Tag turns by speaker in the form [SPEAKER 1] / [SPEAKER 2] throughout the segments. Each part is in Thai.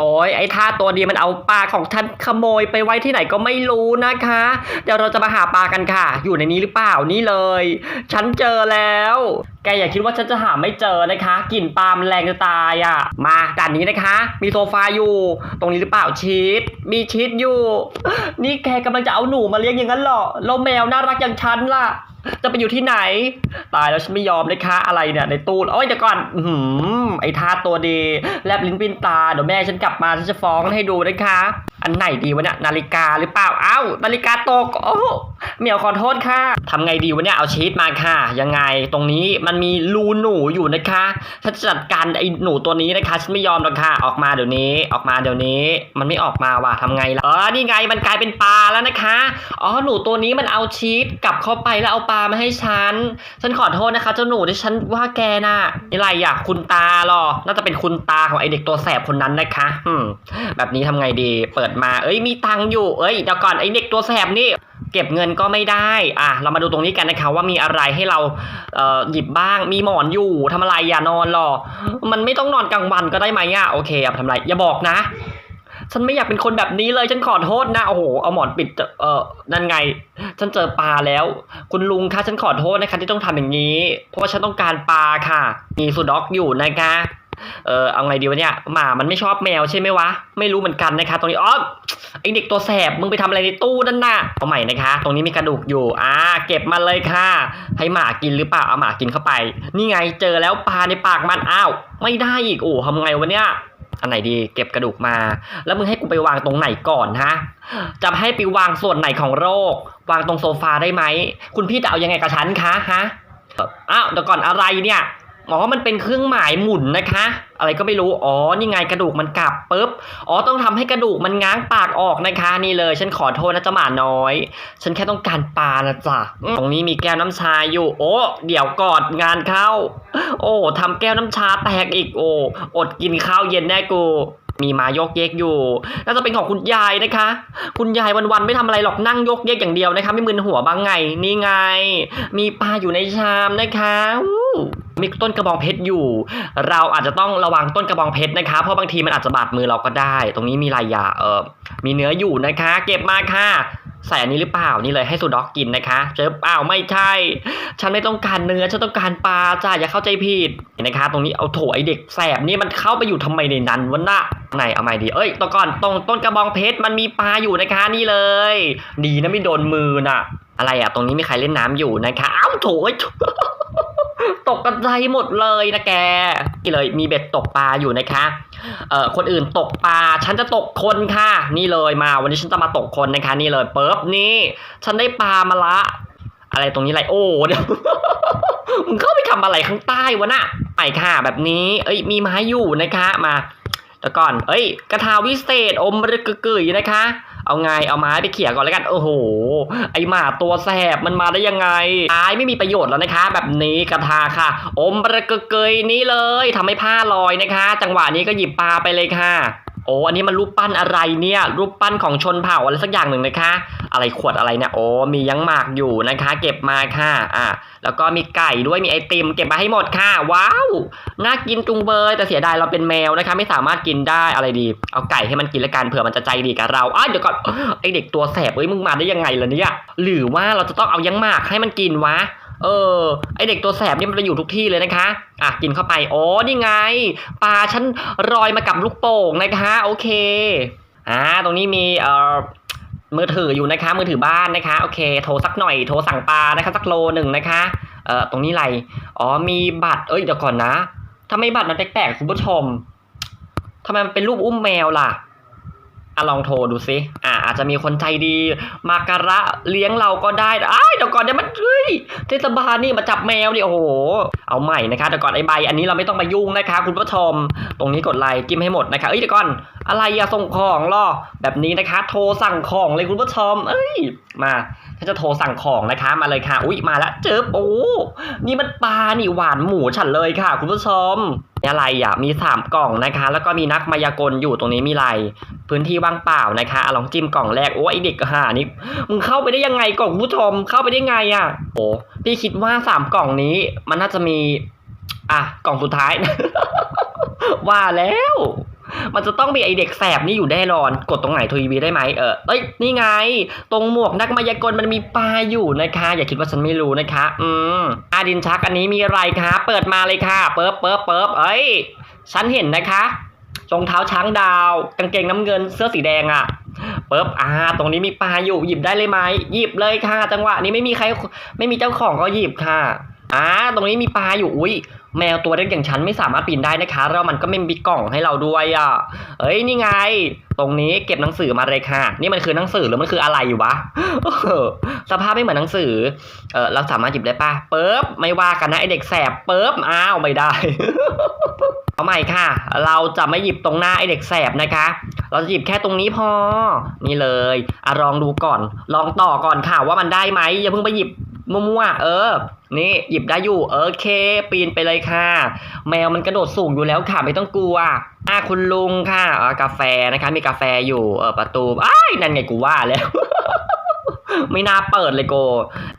[SPEAKER 1] โอ้ยไอ้ท่าตัวดีมันเอาปลาของฉันขโมยไปไว้ที่ไหนก็ไม่รู้นะคะ เดี๋ยวเราจะมาหาปลากันค่ะ อยู่ในนี้หรือเปล่านี่เลย ฉันเจอแล้ว แกอย่าคิดว่าฉันจะหาไม่เจอนะคะกลิ่นปลามันแรงจะตายอะ มาด่านนี้นะคะ มีโซฟาอยู่ ตรงนี้หรือเปล่าชีสมีชีสอยู่ นี่แกกำลังจะเอาหนูมาเลี้ยงอย่างนั้นเหรอแล้วแมวน่ารักอย่างฉันล่ะ จะไปอยู่ที่ไหน ตายแล้วฉันไม่ยอมเลยค่ะอะไรเนี่ยในตู้โอ้ยเดี๋ยวก่อนอือหือไอ้ทาตัวดีแลบลิ้นปิ้นตาเดี๋ยวแม่ฉันกลับมาฉันจะฟ้องให้ดูนะคะ อันไหนดีวะเนี่ยนาฬิกาหรือเปล่าเอ้านาฬิกาตกโอ้ เหมียวขอโทษค่ะทำไงดีวะเนี่ยเอาชีสมาค่ะ ยังไงตรงนี้มันมีรูหนูอยู่นะคะฉันจัดการไอ้หนูตัวนี้นะคะฉันไม่ยอมหรอกค่ะออกมาเดี๋ยวนี้ออกมาเดี๋ยวนี้ มันไม่ออกมาว่ะทำไงล่ะเออนี่ไงมันกลายเป็นปลาแล้วนะคะอ๋อหนูตัวนี้มันเอาชีสกลับเข้าไปแล้วเอาปลามาให้ฉันฉันขอโทษนะคะเจ้าหนูที่ฉันว่าแกน่ะอะไรอะคุณตาหรอน่าจะเป็นคุณตาของไอเด็กตัวแสบคนนั้นนะคะอืมแบบนี้ทำไงดีเปิดมา เอ้ยมีตังอยู่เอ้ยเดี๋ยวก่อนไอเด็กตัวแสบนี่ เก็บเงินก็ไม่ได้ อะ เรามาดูตรงนี้กันนะคะว่ามีอะไรให้เราเอ่อหยิบบ้าง มีหมอนอยู่ทำอะไรอย่านอนหรอ มันไม่ต้องนอนกลางวันก็ได้ไหมอะโอเคอะทำอะไร อย่าบอกนะ ฉันไม่อยากเป็นคนแบบนี้เลย ฉันขอโทษนะ โอ้โห เอาหมอนปิด เออนั่นไง ฉันเจอปลาแล้ว คุณลุงคะ ฉันขอโทษนะคะที่ต้องทำอย่างนี้ เพราะว่าฉันต้องการปลาค่ะ มีสุด็อกอยู่นะคะ เออเอาไงดีวะเนี่ยหมามันไม่ชอบแมวใช่ไหมวะ ไม่รู้เหมือนกันนะคะตรงนี้อ๋อไอเด็กตัวแสบมึงไปทำอะไรในตู้นั่นน่ะเอาใหม่นะคะ ตรงนี้มีกระดูกอยู่อ่าเก็บมาเลยค่ะ ให้หมากินหรือเปล่าเอาหมากินเข้าไป นี่ไงเจอแล้วปลาในปากมันอ้าวไม่ได้อีกโอ้ทำไงวะเนี่ยอันไหนดีเก็บกระดูกมา แล้วมึงให้กูไปวางตรงไหนก่อนฮะจะให้ไปวางส่วนไหนของโรค วางตรงโซฟาได้ไหม คุณพี่จะเอายังไงกับฉันคะฮะอ้าวเดี๋ยวก่อนอะไรเนี่ย อ๋อ มันเป็นเครื่องหมายหมุนนะคะ อะไรก็ไม่รู้ อ๋อ นี่ไงกระดูกมันกลับปุ๊บ อ๋อ ต้องทำให้กระดูกมันง้างปากออกนะคะ นี่เลย ฉันขอโทษนะเจ้าหมาน้อย ฉันแค่ต้องการปลานะจ๊ะ ตรงนี้มีแก้วน้ำชาอยู่ โอ้ เดี๋ยวกอดงานเข้า โอ้ทำแก้วน้ำชาแตกอีก โอ้ อดกินข้าวเย็นแน่กู มีมายกเยกอยู่น่าจะเป็นของคุณยายนะคะ คุณยายวันๆไม่ทำอะไรหรอกนั่งยกเยกอย่างเดียวนะคะไม่มึนหัวบ้างไงนี่ไง มีปลาอยู่ในชามนะคะมีต้นกระบองเพชรอยู่ เราอาจจะต้องระวังต้นกระบองเพชรนะคะ เพราะบางทีมันอาจจะบาดมือเราก็ได้ ตรงนี้มีลายยาเออมีเนื้ออยู่นะคะ เก็บมาค่ะ ใส่อันนี้หรือเปล่านี่เลยให้สุด็อกกินนะคะเจอเปล่าไม่ใช่ ฉันไม่ต้องการเนื้อฉันต้องการปลาจ้าอย่าเข้าใจผิดนะคะ ตรงนี้เอาโถไอเด็กแสบนี่มันเข้าไปอยู่ทำไมในนั้นวะน่ะไหนเอาใหม่ดีเอ้ยตอก่อนตรงต้นกระบองเพชรมันมีปลาอยู่นะคะนี่เลย ดีนะไม่โดนมือน่ะ อะไรอะตรงนี้มีใครเล่นน้ำอยู่นะคะอ้าวโถอยตกกระใจหมดเลยนะแกนี่เลยมีเบ็ดตกปลาอยู่นะคะ เอ่อคนอื่นตกปลาฉันจะตกคนค่ะ นี่เลยมา วันนี้ฉันจะมาตกคนนะคะ นี่เลยเปิ๊บนี่ ฉันได้ปลามาละ อะไรตรงนี้ไรโอ้เดี๋ยวมึงเข้าไปทำอะไรข้างใต้วะน่ะไปค่ะ แบบนี้ เอ้ยมีไม้อยู่นะคะมาเดี๋ยวก่อน เอ้ย กระทาวิเศษอมรึกกึยนะคะ เอาไงเอาไม้ไปเขี่ยก่อนแล้วกัน โอ้โห ไอหมาตัวแสบมันมาได้ยังไงไม้ไม่มีประโยชน์แล้วนะคะ แบบนี้กระทาค่ะ อมรึกกึยนี้เลยทำให้ผ้าลอยนะคะ จังหวะนี้ก็หยิบปลาไปเลยค่ะ อ้อันนี้มันรูปปั้นอะไรเนี่ย รูปปั้นของชนเผ่าอะไรสักอย่างหนึ่งนะคะ อะไรขวดอะไรเนี่ยโอ้มียังหมากอยู่นะคะ เก็บมาค่ะอะแล้วก็มีไก่ด้วยมีไอติม เก็บมาให้หมดค่ะ ว้าวน่ากินจุงเบยแต่เสียดายเราเป็นแมวนะคะ ไม่สามารถกินได้อะไรดี เอาไก่ให้มันกินละกันเผื่อมันจะใจดีกับเราอ้าเดี๋ยวก่อนไอเด็กตัวแสบเอ้ยมึงมาได้ยังไงล่ะเนี่ยหรือว่าเราจะต้องเอายังหมากให้มันกินวะ เออไอเด็กตัวแสบนี่มันไปอยู่ทุกที่เลยนะคะอะกินเข้าไปโอ้นี่ไงปลาฉันรอยมากับลูกโป่งนะคะโอเคอ่าตรงนี้มีเอ่อมือถืออยู่นะคะมือถือบ้านนะคะโอเคโทรสักหน่อยโทรสั่งปลานะคะสักโลหนึ่งนะคะเอ่อตรงนี้อะไรอ๋อมีบัตรเอ้ยเดี๋ยวก่อนนะทำไมบัตรมันแปลกๆคุณผู้ชมทำไมมันเป็นรูปอุ้มแมวล่ะ อะลองโทรดูซิ อ่า อาจจะมีคนใจดี มาการะเลี้ยงเราก็ได้อ้ายเดี๋ยวก่อนเดี๋ยวมันเฮ้ยเทศบาลนี่มาจับแมวดิโอ้โห เอาใหม่นะคะเดี๋ยวก่อนไอ้ใบ อันนี้เราไม่ต้องมายุ่งนะคะ คุณผู้ชม ตรงนี้กดไลค์จิ้มให้หมดนะคะเอ้ยเดี๋ยวก่อน อะไรอะส่งของล่อแบบนี้นะคะ โทรสั่งของเลยคุณผู้ชม เอ้ย มาถ้าจะโทรสั่งของนะคะ มาเลยค่ะ อุ้ยมาแล้วเจอโอ้นี่มันปลานี่หวานหมูฉันเลยค่ะ คุณผู้ชมนี่อะไรอะมีสามกล่องนะคะ แล้วก็มีนักมายากลอยู่ตรงนี้มีไร พื้นที่ว่างเปล่านะคะอลองจิ้มกล่องแรกโอ้ไอเด็กห่านี่มึงเข้าไปได้ยังไงกล่องผู้ชมเข้าไปได้ไงอะโอ้พี่คิดว่าสามกล่องนี้ มันน่าจะมี อะกล่องสุดท้าย ว่าแล้ว มันจะต้องมีไอเด็กแสบนี่อยู่แน่นอน กดตรงไหนทีวีได้ไหมเออเอ้ยนี่ไง ตรงหมวกนักมายากลมันมีปลาอยู่นะคะ อย่าคิดว่าฉันไม่รู้นะคะ อืมอาดินชักอันนี้มีอะไรคะ เปิดมาเลยค่ะเปิบเปิบเปิบเอ้ยฉันเห็นนะคะรองเท้าช้างดาว กางเกงน้ำเงินเสื้อสีแดงอะเปิบอ่า ตรงนี้มีปลาอยู่หยิบได้เลยไหมหยิบเลยค่ะ จังหวะนี้ไม่มีใครไม่มีเจ้าของก็หยิบค่ะอ่าตรงนี้มีปลาอยู่อุ้ย แมวตัวเล็กอย่างฉันไม่สามารถปีนได้นะคะ แล้วมันก็ไม่มีกล่องให้เราด้วยอะ เอ้ยนี่ไง ตรงนี้เก็บหนังสือมาเลยค่ะ นี่มันคือหนังสือหรือมันคืออะไรอยู่วะสภาพไม่เหมือนหนังสือ เออเราสามารถหยิบได้ปะเปิ๊บไม่ว่ากันนะไอเด็กแสบเปิ๊บอ้าวไม่ได้เอาใหม่ค่ะ เราจะไม่หยิบตรงหน้าไอเด็กแสบนะคะ เราจะหยิบแค่ตรงนี้พอ นี่เลยอะลองดูก่อน ลองต่อก่อนค่ะว่ามันได้ไหมอย่าเพิ่งไปหยิบ มั่วๆเออ นี่หยิบได้อยู่โอเค ปีนไปเลยค่ะ แมวมันกระโดดสูงอยู่แล้วค่ะไม่ต้องกลัวอะคุณลุงค่ะเอ่ากาแฟนะคะ มีกาแฟอยู่เออประตูอ้ายนั่นไงกูว่าแล้ว ไม่น่าเปิดเลยโก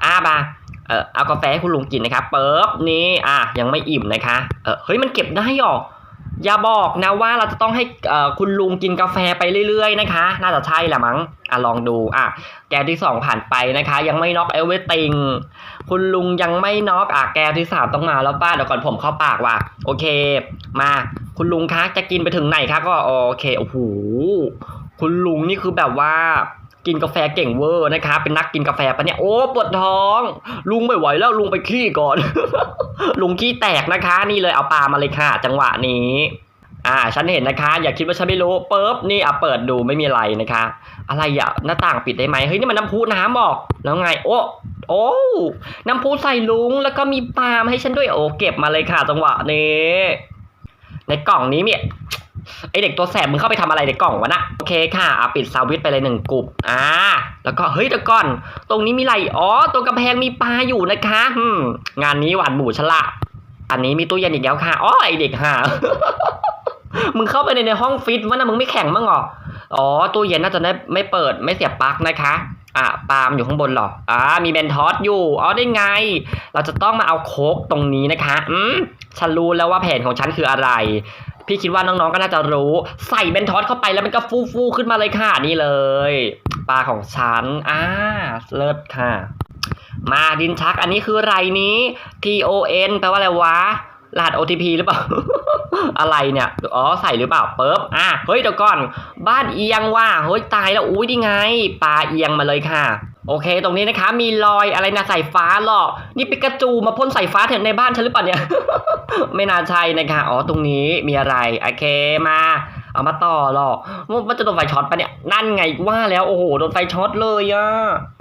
[SPEAKER 1] อะมาเออเอากาแฟให้คุณลุงกินนะครับเปิ๊บนี่อะยังไม่อิ่มนะคะเออเฮ้ยมันเก็บได้หรอ อย่าบอกนะว่าเราจะต้องให้คุณลุงกินกาแฟไปเรื่อยๆนะคะ น่าจะใช่แหละมั้งอะลองดูอะแก้วที่สองผ่านไปนะคะ ยังไม่น็อกเอเวอร์ติงคุณลุงยังไม่น็อกอะแก้วที่สามต้องมาแล้วป้าเดี๋ยวก่อนผมเข้าปากว่ะโอเค มาคุณลุงคะจะกินไปถึงไหนคะก็โอเคโอ้โหคุณลุงนี่คือแบบว่า กินกาแฟเก่งเวอร์นะคะ เป็นนักกินกาแฟปะเนี่ย โอ้ปวดท้อง ลุงไม่ไหวแล้วลุงไปขี้ก่อน ลุงขี้แตกนะคะ นี่เลยเอาปลามาเลยค่ะ จังหวะนี้อ่าฉันเห็นนะคะ อย่าคิดว่าฉันไม่รู้ปุ๊บนี่อะเปิดดูไม่มีอะไรนะคะ อะไรอะหน้าต่างปิดได้ไหมเฮ้ยนี่มันน้ำพุน้ำบอกแล้วไง โอ้โอ้น้ำพุใส่ลุงแล้วก็มีปลามให้ฉันด้วยโอ้เก็บมาเลยค่ะ จังหวะนี้ในกล่องนี้เนี่ย ไอเด็กตัวแสบมึงเข้าไปทำอะไรในกล่องวะนะโอเคค่ะอะปิดสวิตไปเลยหนึ่งกลุ่มอ่าแล้วก็เฮ้ยเดี๋ยวก่อน ตรงนี้มีอะไรอ๋อตรงกำแพงมีปลาอยู่นะคะอืมงานนี้หวานหมูฉละอันนี้มีตู้เย็นอีกแล้วค่ะอ๋อไอเด็กห่ามึงเข้าไปในในห้องฟิตวะนะมึงไม่แข็งมั้งหรออ๋อตู้เย็นน่าจะได้ไม่เปิดไม่เสียบปลั๊กนะคะอะปาล์มอยู่ข้างบนหรออ่ามีเบนทอสอยู่อ๋อได้ไง เราจะต้องมาเอาโคกตรงนี้นะคะ อืมฉันรู้แล้วว่าแผนของฉันคืออะไร พี่คิดว่าน้องๆก็น่าจะรู้ ใส่เบนทอสเข้าไปแล้วมันก็ฟูฟูขึ้นมาเลยค่ะนี่เลย ปลาของฉันอ่าเลิศค่ะ มาดินชักอันนี้คืออะไรนี้ T O N แปลว่าอะไรวะรหัส OTP หรือเปล่า อะไรเนี่ย อ๋อ ใส่หรือเปล่าเปิ๊บ อะ เฮ้ยเดี๋ยวก่อน บ้านเอียงว่ะ เฮ้ย ตายแล้ว อุ้ยนี่ไง ปลาเอียงมาเลยค่ะ โอเค ตรงนี้นะคะ มีรอยอะไรนะสายฟ้าหรอกนี่ปิกาจูมาพ่นสายฟ้าแถวในบ้านฉันหรือเปล่าเนี่ย ไม่น่าใช่นะคะ อ๋อ ตรงนี้มีอะไร โอเค มา เอามาต่อหรอกว่าจะโดนไฟช็อตปะเนี่ย นั่นไงว่าแล้ว โอ้โห โดนไฟช็อตเลยอะ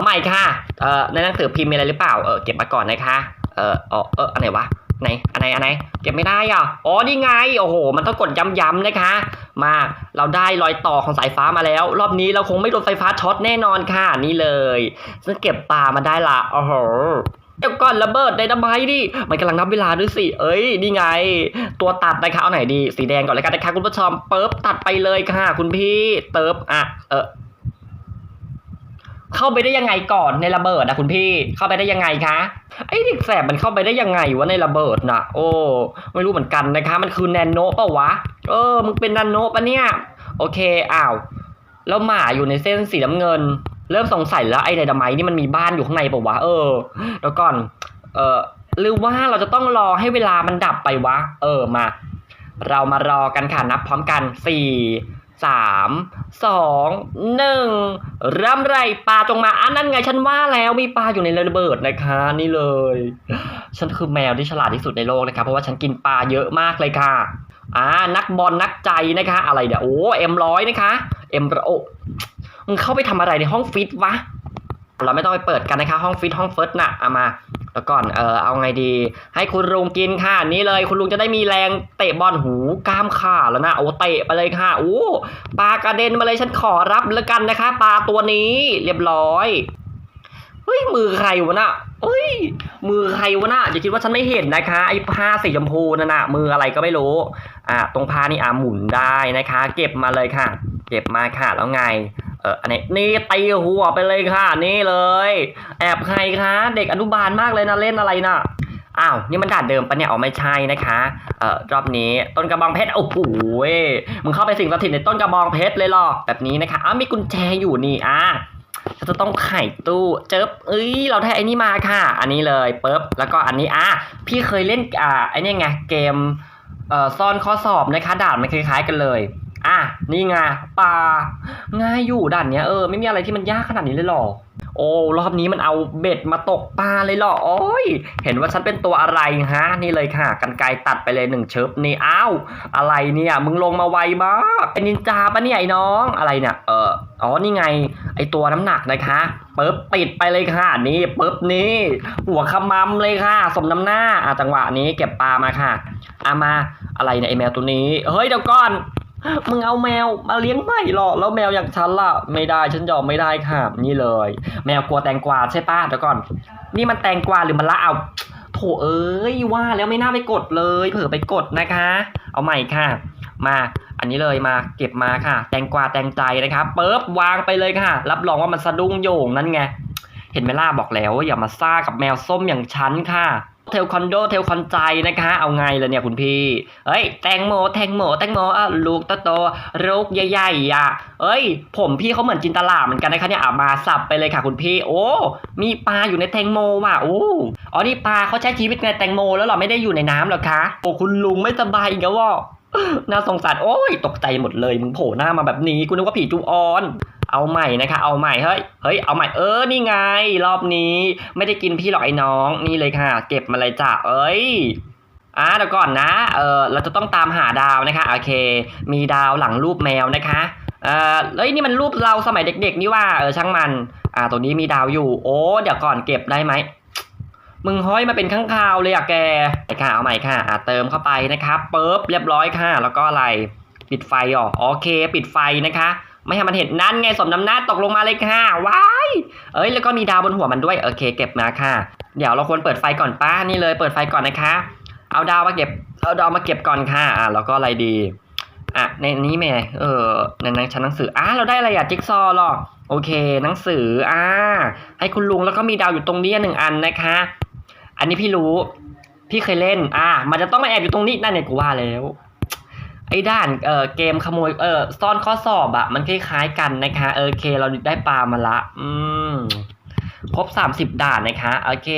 [SPEAKER 1] ใหม่ค่ะ เอ่อ ในหนังสือพิมพ์มีอะไรหรือเปล่า เออ เก็บมาก่อนนะคะ เอออ๋อเอออันไหนวะ ไหนอันไหนอันไหนเก็บไม่ได้อะอ๋อนี่ไงโอ้โห มันต้องกดย้ำๆนะคะ มาเราได้รอยต่อของสายฟ้ามาแล้ว รอบนี้เราคงไม่โดนไฟฟ้าช็อตแน่นอนค่ะนี่เลยฉันเก็บปลามาได้ละโอ้โหเดี๋ยวก่อนระเบิดไดนาไมต์ดิ มันกำลังนับเวลาด้วยสิ เอ้ย นี่ไง ตัวตัดนะคะเอาไหนดี สีแดงก่อนเลยกันนะคะคุณผู้ชมเปิบตัดไปเลยค่ะ คุณพี่ เติบอะ เออ เข้าไปได้ยังไงก่อนในระเบิดอะคุณพี่เข้าไปได้ยังไงคะไอ้เด็กแสบมันเข้าไปได้ยังไงวะในระเบิดนะโอ้ไม่รู้เหมือนกันนะคะ มันคือแนนโนเปล่าวะ เออมึงเป็นแนนโนปะเนี่ยโอเคอ้าวแล้วหมาอยู่ในเส้นสีน้ำเงิน เริ่มสงสัยแล้วไอ้ไดนาไมนี่มันมีบ้านอยู่ข้างในเปล่าวะเออ แล้วก่อน เออหรือว่าเราจะต้องรอให้เวลามันดับไปวะ เออมา เรามารอกันค่ะนับพร้อมกันสี่ สามสองหนึ่งเริ่มไรปลาจงมาอันนั้นไงฉันว่าแล้วมีปลาอยู่ในระเบิดนะคะ นี่เลย ฉันคือแมวที่ฉลาดที่สุดในโลกนะคะเพราะว่าฉันกินปลาเยอะมากเลยค่ะอ่านักบอลนักใจนะคะ อะไรเดี๋ยวโอ้เอ็มร้อยนะคะเอ็มโอมึงเข้าไปทำอะไรในห้องฟิตวะเราไม่ต้องไปเปิดกันนะคะ ห้องฟิตห้องเฟิร์สน่ะเอามา แล้วก่อนเออเอาไงดี ให้คุณลุงกินค่ะนี่เลย คุณลุงจะได้มีแรงเตะบอลหูกล้ามขาแล้วนะโอ้เตะไปเลยค่ะโอ้ปลากระเด็นมาเลยฉันขอรับแล้วกันนะคะปลาตัวนี้เรียบร้อยเฮ้ยมือใครวะน่ะเฮ้ย มือใครวะน่ะอย่าคิดว่าฉันไม่เห็นนะคะ ไอ้ผ้าสีชมพูนั่นน่ะมืออะไรก็ไม่รู้อ่าตรงผ้านี่อ่าหมุนได้นะคะ เก็บมาเลยค่ะ เก็บมาค่ะแล้วไง เอออันนี้นี่ตีหัวไปเลยค่ะ นี่เลย แอบใครคะเด็กอนุบาลมากเลยนะเล่นอะไรน่ะอ้าวนี่มันด่านเดิมปะเนี่ยอ๋อไม่ใช่นะคะเอ่อรอบนี้ต้นกระบองเพชรโอ้โหมึงเข้าไปสิงสถิตในต้นกระบองเพชรเลยหรอแบบนี้นะคะอ้าวมีกุญแจอยู่นี่อะจะต้องไขตู้เจิบเอ้ยเราได้ไอ้นี่มาค่ะ อันนี้เลยเปึ๊บแล้วก็อันนี้อะพี่เคยเล่นอ่าไอ้นี่ไงเกมเอ่อซ่อนข้อสอบนะคะด่านมันคล้ายๆกันเลย อะนี่ไงปลา ง่ายอยู่ด่านเนี้ยเออไม่มีอะไรที่มันยากขนาดนี้เลยหรอ โอ้รอบนี้มันเอาเบ็ดมาตกปลาเลยหรอโอ้ยเห็นว่าฉันเป็นตัวอะไรฮะ นี่เลยค่ะกันไกตัดไปเลยหนึ่งเชิบนี่อ้าวอะไรเนี่ยมึงลงมาไวมากเป็นนินจาปะเนี่ยไอ้น้องอะไรเนี่ยเอออ๋อนี่ไง ไอตัวน้ำหนักนะคะปึ๊บปิดไปเลยค่ะนี่ปึ๊บนี่หัวขมำเลยค่ะ สมน้ำหน้าอะจังหวะนี้เก็บปลามาค่ะอามาอะไรเนี่ยไอแมวตัวนี้ เฮ้ยเดี๋ยวก่อน มึงเอาแมวมาเลี้ยงใหม่หรอแล้วแมวอย่างฉันล่ะ ไม่ได้ฉันยอมไม่ได้ค่ะ นี่เลย แมวกลัวแตงกวาใช่ป้ะเดี๋ยวก่อน นี่มันแตงกวาหรือมันละเอาโถเอ้ยว่าแล้วไม่น่าไปกดเลย เผื่อไปกดนะคะ เอาใหม่ค่ะ มาอันนี้เลยมาเก็บมาค่ะ แตงกวาแตงใจนะครับเปิ๊บวางไปเลยค่ะ รับรองว่ามันสะดุ้งโยงนั่นไงเห็นไหมล่าบอกแล้วว่าอย่ามาซ่ากับแมวส้มอย่างฉันค่ะ เทลคอนโดเทลคอนใจนะคะ เอาไงล่ะเนี่ยคุณพี่ เอ้ย แตงโม แตงโม แตงโมอะลูกโตๆลูกใหญ่ๆอะ เอ้ย ผมพี่เขาเหมือนจินตลาเหมือนกันนะคะเนี่ยอะมาสับไปเลยค่ะคุณพี่ โอ้ มีปลาอยู่ในแตงโมว่ะ โอ้ อ๋อ นี่ปลาเขาใช้ชีวิตในแตงโมแล้วหรอ ไม่ได้อยู่ในน้ำหรอคะ โอ้ คุณลุงไม่สบายอีกแล้วว่ะน่าสงสาร โอ้ย ตกใจหมดเลย มึงโผล่หน้ามาแบบนี้ กูนึกว่าผีจูออน เอาใหม่นะคะ เอาใหม่เฮ้ยเฮ้ยเอาใหม่เออนี่ไง รอบนี้ไม่ได้กินพี่หรอกไอ้น้องนี่เลยค่ะ เก็บมาเลยจ้ะเอ้ยอะเดี๋ยวก่อนนะเออเราจะต้องตามหาดาวนะคะโอเค มีดาวหลังรูปแมวนะคะเออเฮ้ยนี่มันรูปเราสมัยเด็กๆนี่ว่าเออช่างมัน อ่าตัวนี้มีดาวอยู่ โอ้เดี๋ยวก่อนเก็บได้ไหมมึงห้อยมาเป็นข้างคาวเลยอะแกไปค่ะเอาใหม่ค่ะอะเติมเข้าไปนะครับปุ๊บเรียบร้อยค่ะ แล้วก็อะไร ปิดไฟอ่อโอเค ปิดไฟนะคะ ไม่ให้มันเห็นนั่นไงสมน้ำหน้าตกลงมาเลยค่ะว้ายเอ้ยแล้วก็มีดาวบนหัวมันด้วยโอเค เก็บมาค่ะ เดี๋ยวเราควรเปิดไฟก่อนป้านี่เลยเปิดไฟก่อนนะคะ เอาดาวมาเก็บเอาดาวมาเก็บก่อนค่ะอะแล้วก็อะไรดีอะในนี้แม่เออในนังชั้นหนังสืออะเราได้อะไรอะจิ๊กซอหรอโอเค หนังสืออ่าให้คุณลุงแล้วก็มีดาวอยู่ตรงนี้หนึ่งอันนะคะ อันนี้พี่รู้ พี่เคยเล่น อ่า มันจะต้องมาแอบอยู่ตรงนี้นั่นเนี่ยกูว่าแล้ว ไอ้ด้านเอ่อเกมขโมยเออซ่อนข้อสอบอะมันคล้ายๆกันนะคะเออโอเค เราได้ปลามาละ อืม ครบสามสิบด่านนะคะ โอเค